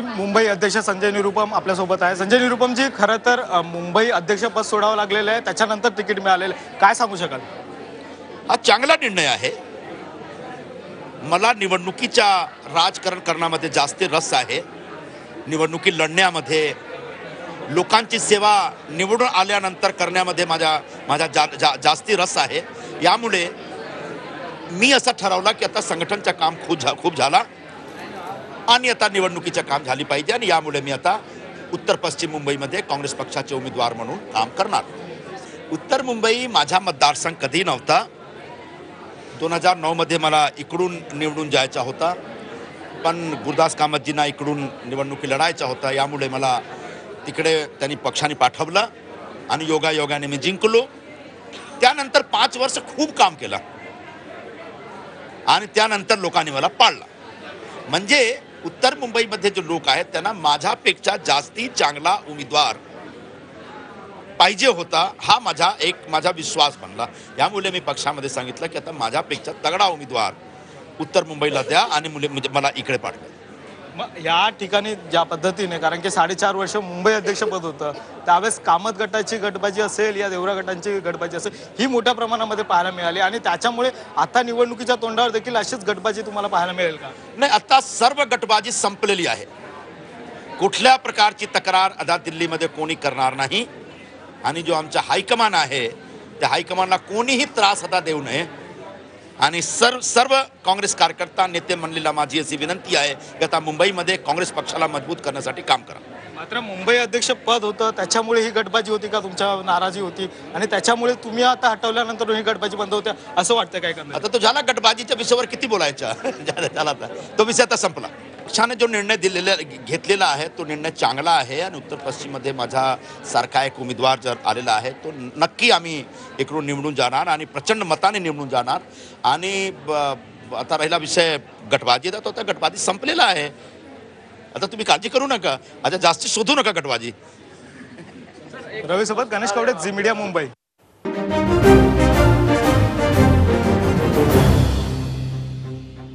मुंबई अध्यक्ष संजय निरुपम आपल्यासोबत आहे. संजय निरुपमजी खरं तर मुंबई अध्यक्षपद सोडावं लागलेलं आहे. त्याच्यानंतर तिकीट मिळालेलं आहे. काय सांगू शकाल? हा चांगला निर्णय आहे. मला निवडणुकीच्या राजकारण करण्यामध्ये जास्त रस आहे. निवडणुकी लढण्यामध्ये लोकांची सेवा निवडून आल्यानंतर करण्यामध्ये माझ्या माझ्या जा, जा जास्ती रस आहे. यामुळे मी असं ठरवलं की आता संघटनचं काम खूप झा खूप झाला. आणि आता निवडणुकीचं काम झाली पाहिजे आणि यामुळे मी आता उत्तर पश्चिम मुंबईमध्ये काँग्रेस पक्षाचे उमेदवार म्हणून काम करणार. उत्तर मुंबई माझा मतदारसंघ कधी नव्हता. दोन हजार नऊमध्ये मला इकडून निवडून जायचा होता. पण गुरुदास कामतजींना इकडून निवडणुकी लढायचा होता. यामुळे मला तिकडे त्यांनी पक्षाने पाठवलं आणि योगायोगाने मी जिंकलो. त्यानंतर पाच वर्ष खूप काम केलं आणि त्यानंतर लोकांनी मला पाळला. म्हणजे उत्तर मुंबईमध्ये जे लोक आहेत त्यांना माझ्यापेक्षा जास्ती चांगला उमेदवार पाहिजे होता हा माझा एक माझा विश्वास बनला. यामुळे मी पक्षामध्ये सांगितलं की आता माझ्यापेक्षा तगडा उमेदवार उत्तर मुंबईला द्या आणि मुले म्हणजे मला इकडे पाठवा. मग या ठिकाणी ज्या पद्धतीने कारण की साडेचार वर्ष मुंबई अध्यक्षपद होतं त्यावेळेस कामत गटाची गटबाजी असेल या देवरा गटांची गटबाजी असेल ही मोठ्या प्रमाणामध्ये पाहायला मिळाली. आणि त्याच्यामुळे आता निवडणुकीच्या तोंडावर देखील अशीच गटबाजी तुम्हाला पाहायला मिळेल का? नाही आता सर्व गटबाजी संपलेली आहे. कुठल्या प्रकारची तक्रार आता दिल्लीमध्ये कोणी करणार नाही? आणि जो आमचा हायकमान आहे त्या हायकमानला कोणीही त्रास आता देऊ नये. आणि सर्व सर्व काँग्रेस कार्यकर्ता नेते मंडळीला माझी अशी विनंती आहे की आता मुंबईमध्ये काँग्रेस पक्षाला मजबूत करण्यासाठी काम करा. मात्र मुंबई अध्यक्ष पद होतं त्याच्यामुळे ही गटबाजी होती का? तुमच्या नाराजी होती. आणि त्याच्यामुळे तुम्ही आता हटवल्यानंतर ही गटबाजी बंद होते असं वाटतं काय आता तो झाला गटबाजीच्या विषयावर किती बोलायचा? झाला तो विषय आता संपला. पक्षाने जो निर्णय दिलेला घेतलेला आहे तो निर्णय चांगला आहे आणि उत्तर पश्चिममध्ये माझा सारखा एक उमेदवार जर आलेला आहे तो नक्की आम्ही इकडून निवडून जाणार आणि प्रचंड मताने निवडून जाणार. आणि ब- आता राहिला विषय गटबाजीचा तो आता गटबाजी संपलेला आहे. आता तुम्ही काळजी करू नका. आता जास्त शोधू नका गटबाजी. रवीसोबत गणेश कवडे झी मीडिया मुंबई.